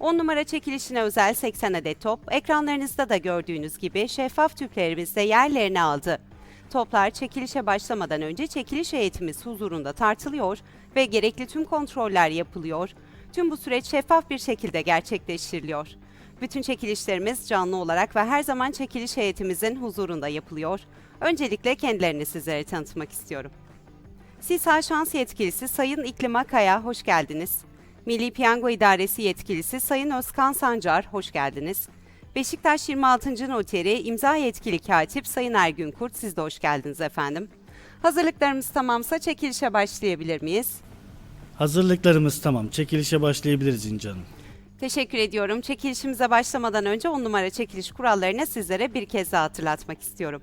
10 numara çekilişine özel 80 adet top, ekranlarınızda da gördüğünüz gibi şeffaf tüplerimizde yerlerini aldı. Toplar çekilişe başlamadan önce çekiliş heyetimiz huzurunda tartılıyor ve gerekli tüm kontroller yapılıyor. Tüm bu süreç şeffaf bir şekilde gerçekleştiriliyor. Bütün çekilişlerimiz canlı olarak ve her zaman çekiliş heyetimizin huzurunda yapılıyor. Öncelikle kendilerini sizlere tanıtmak istiyorum. SİSA Şans Yetkilisi Sayın İklim Akaya hoş geldiniz. Milli Piyango İdaresi Yetkilisi Sayın Özkan Sancar hoş geldiniz. Beşiktaş 26. Noteri İmza Yetkili Katip Sayın Ergün Kurt siz de hoş geldiniz efendim. Hazırlıklarımız tamamsa çekilişe başlayabilir miyiz? Hazırlıklarımız tamam. Çekilişe başlayabiliriz İnci Hanım. Teşekkür ediyorum. Çekilişimize başlamadan önce 10 numara çekiliş kurallarını sizlere bir kez daha hatırlatmak istiyorum.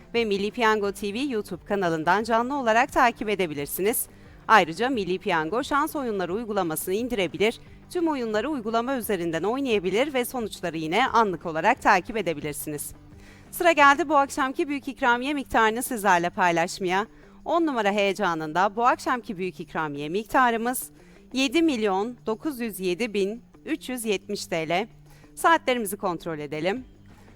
ve Milli Piyango TV YouTube kanalından canlı olarak takip edebilirsiniz. Ayrıca Milli Piyango şans oyunları uygulamasını indirebilir, tüm oyunları uygulama üzerinden oynayabilir ve sonuçları yine anlık olarak takip edebilirsiniz. Sıra geldi bu akşamki büyük ikramiye miktarını sizlerle paylaşmaya. 10 numara heyecanında bu akşamki büyük ikramiye miktarımız 7 milyon 907 bin 370 TL. Saatlerimizi kontrol edelim.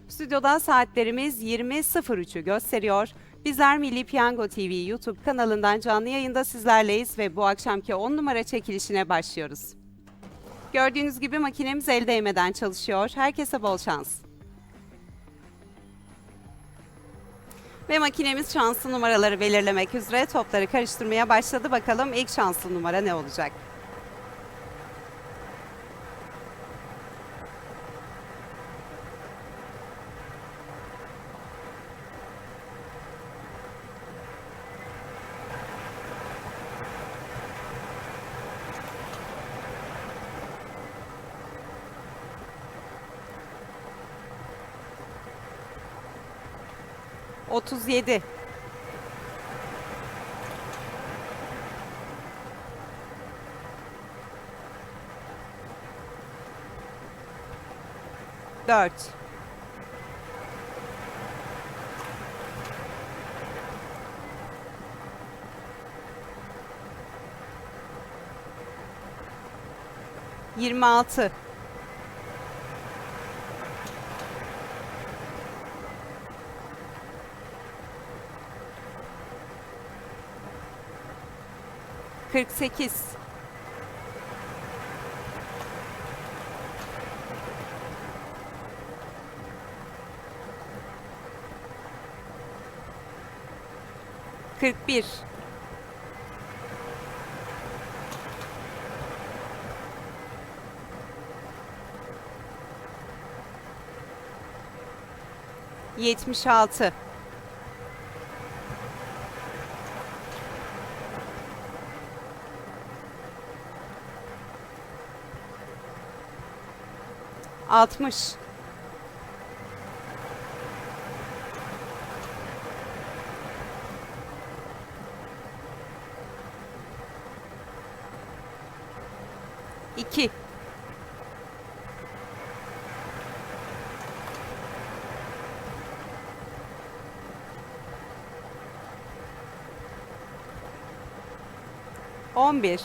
Stüdyoda saatlerimiz 20.03'ü gösteriyor. Bizler Milli Piyango TV YouTube kanalından canlı yayında sizlerleyiz ve bu akşamki 10 numara çekilişine başlıyoruz. Gördüğünüz gibi makinemiz el değmeden çalışıyor. Herkese bol şans. Ve makinemiz şanslı numaraları belirlemek üzere topları karıştırmaya başladı. Bakalım ilk şanslı numara ne olacak? Otuz yedi. Dört. Yirmi altı. Kırk sekiz. Kırk bir. Yetmiş altı. Altmış. İki. On bir.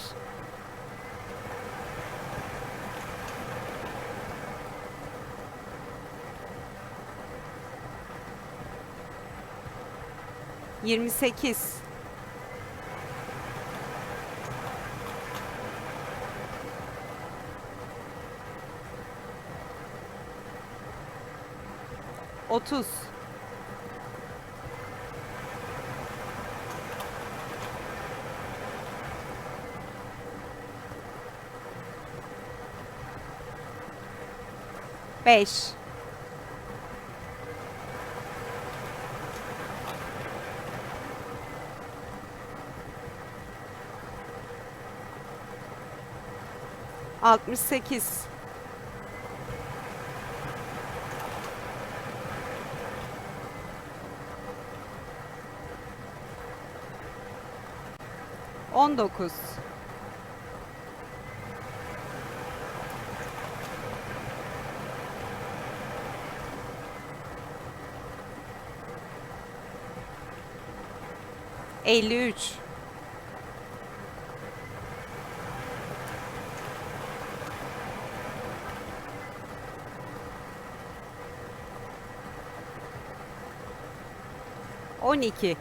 28 30 5 68 19 53 12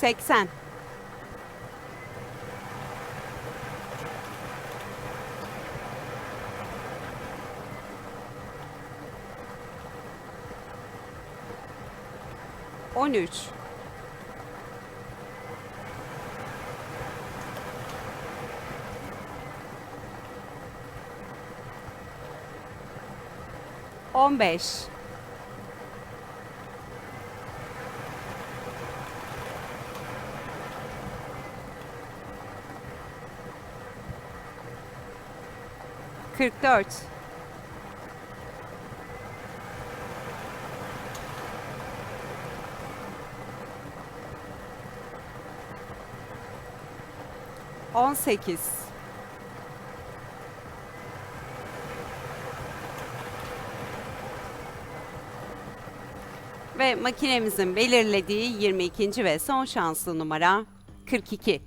80 13 15 44 18 Ve makinemizin belirlediği 22. ve son şanslı numara 42.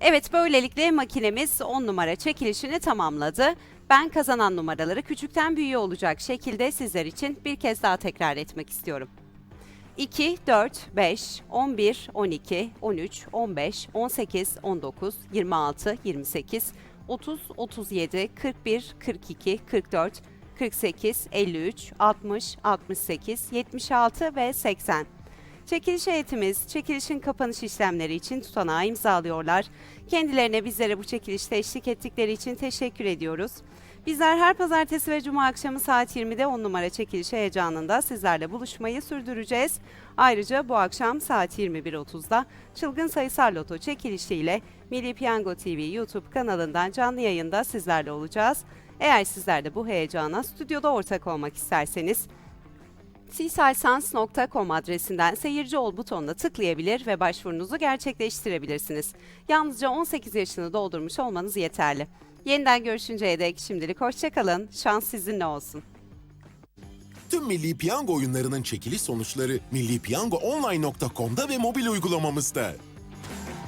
Evet böylelikle makinemiz 10 numara çekilişini tamamladı. Ben kazanan numaraları küçükten büyüğe olacak şekilde sizler için bir kez daha tekrar etmek istiyorum. 2, 4, 5, 11, 12, 13, 15, 18, 19, 26, 28, 30, 37, 41, 42, 44, 48, 53, 60, 68, 76 ve 80. Çekiliş heyetimiz çekilişin kapanış işlemleri için tutanağı imzalıyorlar. Kendilerine bizlere bu çekilişte eşlik ettikleri için teşekkür ediyoruz. Bizler her pazartesi ve cuma akşamı saat 20'de 10 numara çekiliş heyecanında sizlerle buluşmayı sürdüreceğiz. Ayrıca bu akşam saat 21.30'da Çılgın Sayısal Loto çekilişiyle Milli Piyango TV YouTube kanalından canlı yayında sizlerle olacağız. Eğer sizler de bu heyecana stüdyoda ortak olmak isterseniz sisalsans.com adresinden seyirci ol butonuna tıklayabilir ve başvurunuzu gerçekleştirebilirsiniz. Yalnızca 18 yaşını doldurmuş olmanız yeterli. Yeniden görüşünceye dek şimdilik hoşçakalın. Şans sizinle olsun. Tüm Milli Piyango oyunlarının çekiliş sonuçları millipiyangoonline.com'da ve mobil uygulamamızda.